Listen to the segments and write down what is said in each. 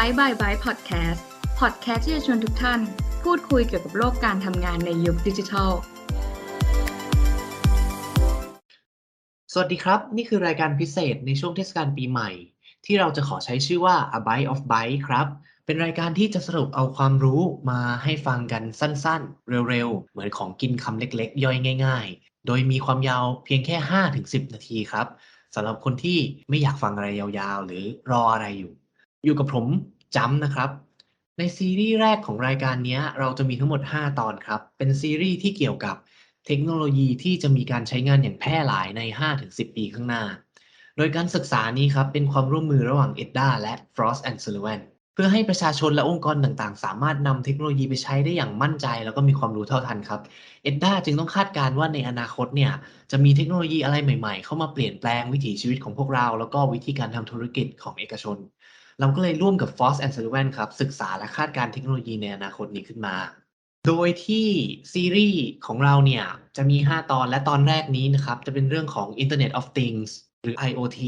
Byte by Byte Podcast Podcast ที่จะชวนทุกท่าน พูดคุยเกี่ยวกับโลกการทำงานในยุคดิจิทัล สวัสดีครับ นี่คือรายการพิเศษในช่วงเทศกาลปีใหม่ ที่เราจะขอใช้ชื่อว่า A Byte of Byte ครับ เป็นรายการที่จะสรุปเอาความรู้มาให้ฟังกันสั้นๆ เร็วๆ เหมือนของกินคำเล็กๆ ย่อยง่าย ๆ โดยมีความยาวเพียงแค่ 5-10 นาทีครับสำหรับคนที่ไม่อยากฟังอะไรยาวๆ หรือรออะไรอยู่ อยู่กับผมจำนะครับ ในซีรีส์แรกของรายการนี้เราจะมีทั้งหมด 5 ตอนครับ เป็นซีรีส์ที่เกี่ยวกับเทคโนโลยีที่จะมีการใช้งานอย่างแพร่หลายใน 5-10 ปีข้างหน้า โดยการศึกษานี้ครับ เป็นความร่วมมือระหว่าง EDDA และ Frost and Sullivan เพื่อให้ประชาชนและองค์กรต่างๆ สามารถนำเทคโนโลยีไปใช้ได้อย่างมั่นใจ แล้วก็มีความรู้เท่าทันครับ EDDA จึงต้องคาดการณ์ว่าในอนาคตเนี่ยจะมีเทคโนโลยีอะไรใหม่ ๆ เข้ามาเปลี่ยนแปลงวิถีชีวิตของพวกเรา แล้วก็วิธีการทำธุรกิจของเอกชน เราก็เลยร่วมกับ Frost and Sullivan ครับ ศึกษาและคาดการเทคโนโลยีในอนาคตนี้ขึ้นมา โดยที่ซีรีส์ของเราเนี่ย จะมี 5 ตอนและตอนแรกนี้นะครับ จะเป็นเรื่องของ Internet of Things หรือ IoT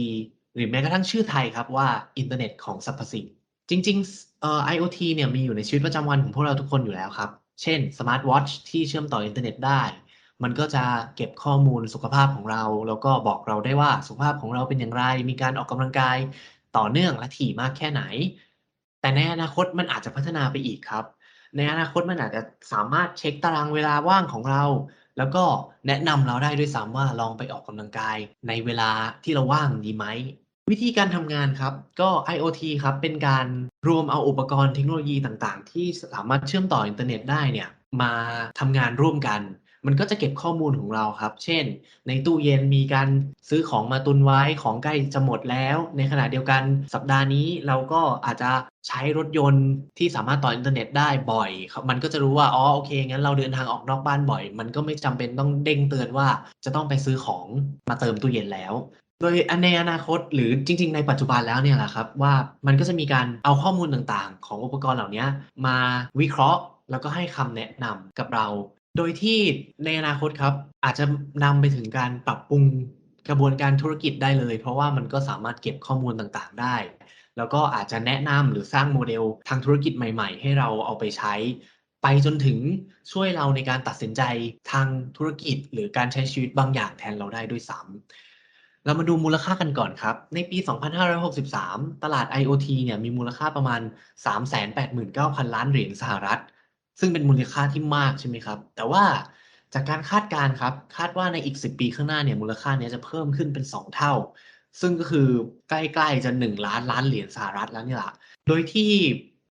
หรือแม้กระทั่งชื่อไทยครับว่า Internet ของสรรพสิ่งจริงๆเอ่อ IoT เนี่ยมีอยู่ในชีวิตประจำวันของพวกเราทุกคนอยู่แล้วครับ เช่น Smart Watch ที่เชื่อมต่ออินเทอร์เน็ตได้ มันก็จะเก็บข้อมูลสุขภาพของเรา แล้วก็บอกเราได้ว่าสุขภาพของเราเป็นอย่างไร มีการออกกำลังกาย ต่อเนื่องและถี่มากแค่ไหน แต่ในอนาคตมันอาจจะพัฒนาไปอีกครับ ในอนาคตมันอาจจะสามารถเช็คตารางเวลาว่างของเรา แล้วก็แนะนำเราได้ด้วยซ้ำว่าลองไปออกกำลังกายในเวลาที่เราว่างดีไหมวิธีการทำงานครับ ก็ IoT ครับ เป็นการรวมเอาอุปกรณ์เทคโนโลยีต่างๆ ที่สามารถเชื่อมต่ออินเทอร์เน็ตได้เนี่ย มาทำงานร่วมกัน มันก็จะเก็บข้อมูลของเราครับ เช่น ในตู้เย็นมีการซื้อของมาตุนไว้ของใกล้จะหมดแล้ว ในขณะเดียวกันสัปดาห์นี้เราก็อาจจะใช้รถยนต์ที่สามารถต่ออินเทอร์เน็ตได้บ่อยครับมันก็จะรู้ว่า อ๋อ โอเค งั้นเราเดินทางออกนอกบ้านบ่อย มันก็ไม่จำเป็นต้องเด้งเตือนว่าจะต้องไปซื้อของมาเติมตู้เย็นแล้วโดยในอนาคตหรือจริง ๆ ในปัจจุบันแล้วเนี่ยแหละครับว่ามันก็จะมีการเอาข้อมูลต่างๆ ของอุปกรณ์เหล่านี้มาวิเคราะห์ แล้วก็ให้คำแนะนำกับเรา โดยที่ในอนาคตครับ อาจจะนำไปถึงการปรับปรุงกระบวนการธุรกิจได้เลย เพราะว่ามันก็สามารถเก็บข้อมูลต่างๆได้ แล้วก็อาจจะแนะนำหรือสร้างโมเดลทางธุรกิจใหม่ๆ ให้เราเอาไปใช้ ไปจนถึงช่วยเราในการตัดสินใจทางธุรกิจ หรือการใช้ชีวิตบางอย่างแทนเราได้ด้วยซ้ำเรามาดูมูลค่ากันก่อนครับ ในปี 2563 ตลาด IoT เนี่ยมีมูลค่าประมาณ 389,000 ล้านเหรียญสหรัฐ ซึ่งเป็นมูลค่าที่มากใช่ไหมครับ แต่ว่าจากการคาดการณ์ครับ คาดว่าในอีก 10 ปีข้างหน้าเนี่ยมูลค่านี้จะเพิ่มขึ้นเป็น 2 เท่า ซึ่งก็คือใกล้ๆจะ 1 ล้านล้านเหรียญสหรัฐแล้วนี่แหละโดยที่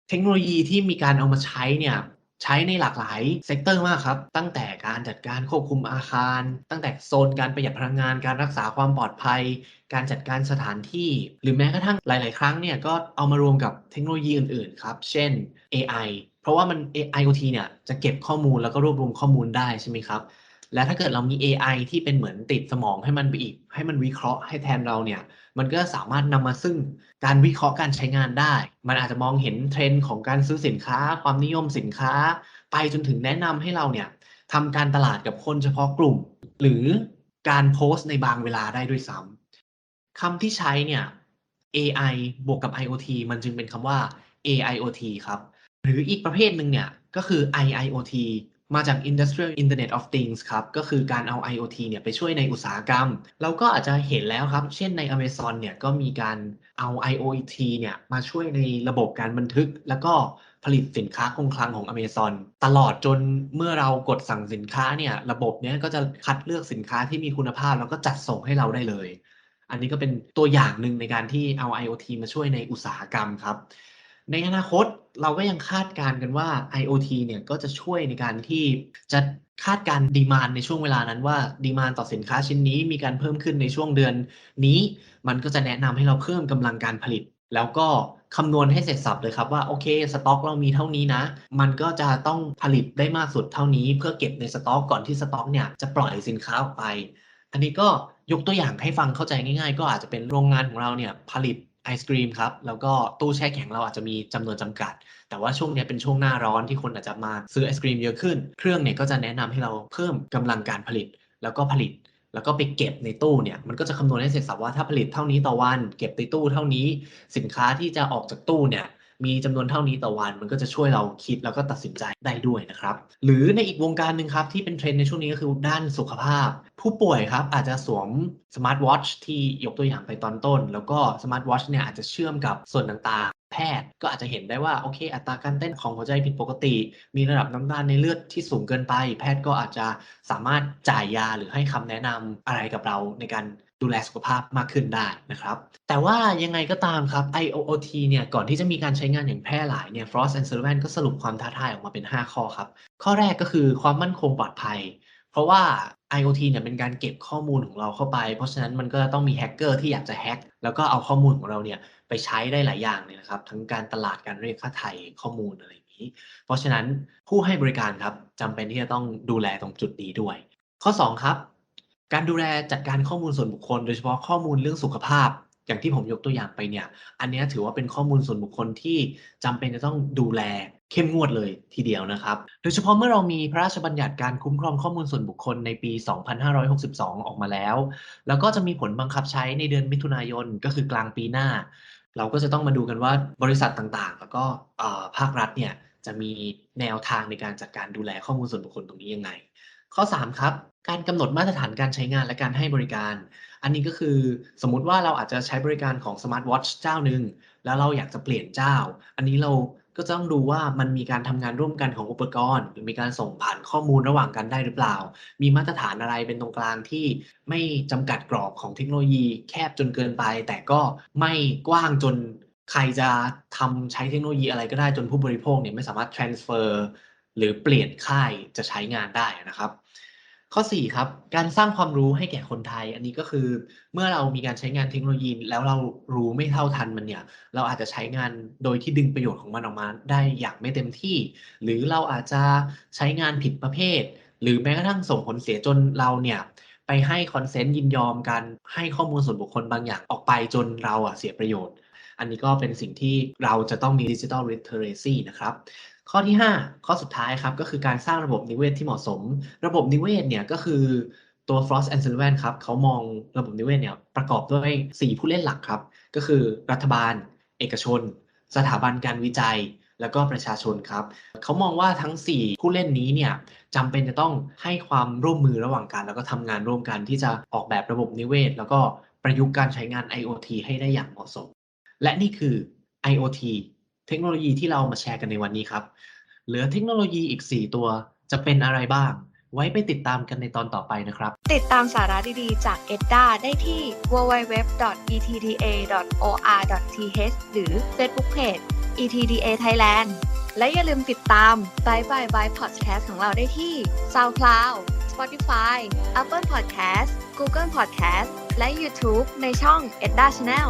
เทคโนโลยีที่มีการเอามาใช้เนี่ยใช้ในหลากหลายเซกเตอร์มากครับ ตั้งแต่การจัดการควบคุมอาคาร ตั้งแต่โซนการประหยัดพลังงาน การรักษาความปลอดภัย การจัดการสถานที่ หรือแม้กระทั่งหลาย ๆ ครั้งเนี่ยก็เอามารวมกับเทคโนโลยีอื่น ๆ ครับ เช่น AI เพราะว่ามัน IoT เนี่ยจะเก็บข้อมูลแล้วก็รวบรวมข้อมูลได้ใช่ไหมครับ และถ้าเกิดเรามี AI ที่เป็นเหมือนติดสมองให้มันไปอีก ให้มันวิเคราะห์ให้แทนเราเนี่ย มันก็สามารถนำมาซึ่งการวิเคราะห์การใช้งานได้ มันอาจจะมองเห็นเทรนด์ของการซื้อสินค้า ความนิยมสินค้า ไปจนถึงแนะนำให้เราเนี่ยทำการตลาดกับคนเฉพาะกลุ่ม หรือการโพสต์ในบางเวลาได้ด้วยซ้ำคำที่ใช้เนี่ย AI บวกกับ IoT มันจึงเป็นคำว่า AIoT ครับ หรืออีกประเภทหนึ่งเนี่ย ก็คือ IIoT มาจาก Industrial Internet of Things ครับ ก็คือการเอา IoT เนี่ยไปช่วยในอุตสาหกรรม เราก็อาจจะเห็นแล้วครับ เช่นใน Amazon เนี่ยก็มีการเอา IoT เนี่ยมาช่วยในระบบการบันทึก แล้วก็ผลิตสินค้าคงคลังของ Amazon ตลอดจนเมื่อเรากดสั่งสินค้าเนี่ยระบบเนี้ยก็จะคัดเลือกสินค้าที่มีคุณภาพ แล้วก็จัดส่งให้เราได้เลย อันนี้ก็เป็นตัวอย่างหนึ่งในการที่เอา IoT มาช่วยในอุตสาหกรรมครับ ในอนาคตเราก็ยังคาดการณ์กันว่า IoT เนี่ยก็จะช่วยในการที่จะคาดการดีมานในช่วงเวลานั้นว่าดีมานต่อสินค้าชิ้นนี้มีการเพิ่มขึ้นในช่วงเดือนนี้ มันก็จะแนะนำให้เราเพิ่มกำลังการผลิต แล้วก็คำนวณให้เสร็จสับเลยครับว่าโอเคสต็อกเรามีเท่านี้นะ มันก็จะต้องผลิตได้มากสุดเท่านี้ เพื่อเก็บในสต็อกก่อนที่สต็อกเนี่ยจะปล่อยสินค้าออกไป อันนี้ก็ยกตัวอย่างให้ฟังเข้าใจง่าย ๆ ก็อาจจะเป็นโรงงานของเราเนี่ยผลิต ไอศกรีมครับ แล้วก็ตู้แช่แข็งเราอาจจะมีจำนวนจำกัด แต่ว่าช่วงนี้เป็นช่วงหน้าร้อนที่คนอาจจะมาซื้อไอศกรีมเยอะขึ้น เครื่องเนี่ยก็จะแนะนำให้เราเพิ่มกำลังการผลิต แล้วก็ผลิต แล้วก็ไปเก็บในตู้เนี่ย มันก็จะคำนวณให้เสร็จสับว่าถ้าผลิตเท่านี้ต่อวัน เก็บในตู้เท่านี้ สินค้าที่จะออกจากตู้เนี่ยมีจำนวนเท่านี้ต่อวันมันก็จะช่วยเราคิดแล้วก็ตัดสินใจได้ด้วยนะครับ หรือในอีกวงการหนึ่งครับที่เป็นเทรนด์ในช่วงนี้ก็คือด้านสุขภาพผู้ป่วยครับอาจจะสวมสมาร์ทวอชที่ยกตัวอย่างไปตอนต้น แล้วก็สมาร์ทวอชเนี่ยอาจจะเชื่อมกับส่วนต่างๆ แพทย์ก็อาจจะเห็นได้ว่าโอเค อัตราการเต้นของหัวใจผิดปกติ มีระดับน้ำตาลในเลือดที่สูงเกินไป แพทย์ก็อาจจะสามารถจ่ายยาหรือให้คำแนะนำอะไรกับเราในการดูแลสุขภาพมากขึ้นได้นะครับ แต่ว่ายังไงก็ตามครับ IoT เนี่ยก่อนที่จะมีการใช้งานอย่างแพร่หลายเนี่ย Frost and Sullivan ก็สรุปความท้าทายออกมาเป็น 5 ข้อครับ ข้อแรกก็คือความมั่นคงปลอดภัย เพราะว่า IoT เนี่ยเป็นการเก็บข้อมูลของเราเข้าไป เพราะฉะนั้นมันก็ต้องมีแฮกเกอร์ที่อยากจะแฮกแล้วก็เอาข้อมูลของเราเนี่ยไปใช้ได้หลายอย่างเลยนะครับ ทั้งการตลาดการเรียกค่าไถ่ข้อมูลอะไรอย่างนี้ เพราะฉะนั้นผู้ให้บริการครับจำเป็นที่จะต้องดูแลตรงจุดนี้ด้วย ข้อ 2 ครับ การดูแลจัดการข้อมูลส่วนบุคคล โดยเฉพาะข้อมูลเรื่องสุขภาพอย่างที่ผมยกตัวอย่างไปเนี่ย อันนี้ถือว่าเป็นข้อมูลส่วนบุคคลที่จำเป็นจะต้องดูแล เข้มงวดเลยทีเดียวนะครับ โดยเฉพาะเมื่อเรามีพระราชบัญญัติการคุ้มครองข้อมูลส่วนบุคคลในปี 2562 ออกมาแล้ว แล้วก็จะมีผลบังคับใช้ในเดือนมิถุนายนก็คือกลางปีหน้า เราก็จะต้องมาดูกันว่าบริษัทต่างๆ แล้วก็ภาครัฐเนี่ยจะมีแนวทางในการจัดการดูแลข้อมูลส่วนบุคคลตรงนี้ยังไง ข้อ 3 ครับ การกำหนดมาตรฐานการใช้งานและการให้บริการ อันนี้ก็คือสมมุติว่าเราอาจจะใช้บริการของ Smart Watch เจ้าหนึ่งแล้วเราอยากจะเปลี่ยนเจ้า อันนี้เรา ก็จะต้องดูว่ามันมีการทำงานร่วมกันของอุปกรณ์ หรือมีการส่งผ่านข้อมูลระหว่างกันได้หรือเปล่า มีมาตรฐานอะไรเป็นตรงกลางที่ไม่จำกัดกรอบของเทคโนโลยี แคบจนเกินไป แต่ก็ไม่กว้างจนใครจะทำใช้เทคโนโลยีอะไรก็ได้จนผู้บริโภคเนี่ยไม่สามารถ transfer หรือเปลี่ยนค่ายจะใช้งานได้นะครับ ข้อ4ครับการสร้างความรู้ให้แก่คนไทย อันนี้ก็คือเมื่อเรามีการใช้งานเทคโนโลยีแล้วเรารู้ไม่เท่าทันมันเนี่ย เราอาจจะใช้งานโดยที่ดึงประโยชน์ของมันออกมาได้อย่างไม่เต็มที่ หรือเราอาจจะใช้งานผิดประเภท หรือแม้กระทั่งส่งผลเสียจนเราเนี่ยไปให้คอนเซนต์ยินยอมการให้ข้อมูลส่วนบุคคลบางอย่างออกไปจนเราอะเสียประโยชน์ อันนี้ก็เป็นสิ่งที่เราจะต้องมีดิจิทัล literacy นะครับ ข้อที่ 5 ข้อสุดท้ายครับก็คือการสร้างระบบนิเวศที่เหมาะสม ระบบนิเวศเนี่ยก็คือตัว Frost and Sullivan ครับเขามองระบบนิเวศเนี่ยประกอบด้วย 4 ผู้เล่นหลักครับ ก็คือรัฐบาล เอกชน สถาบันการวิจัย แล้วก็ประชาชนครับ เขามองว่าทั้ง 4 ผู้เล่นนี้เนี่ยจำเป็นจะต้องให้ความร่วมมือระหว่างกัน แล้วก็ทำงานร่วมกันที่จะออกแบบระบบนิเวศ แล้วก็ประยุกต์การใช้งาน IoT ให้ได้อย่างเหมาะสม และนี่คือ IoT เทคโนโลยีที่เรามาแชร์กันในวันนี้ครับ เหลือเทคโนโลยีอีก 4 ตัวจะเป็นอะไรบ้าง ไว้ไปติดตามกันในตอนต่อไปนะครับ ติดตามสาระดีๆ จาก EDDA ได้ที่ www.etda.or.th หรือ Facebook Page ETDA Thailand และอย่าลืมติดตาม Bye Bye Bye Podcast ของเราได้ที่ SoundCloud Spotify Apple Podcast Google Podcast และ YouTube ในช่อง EDDA Channel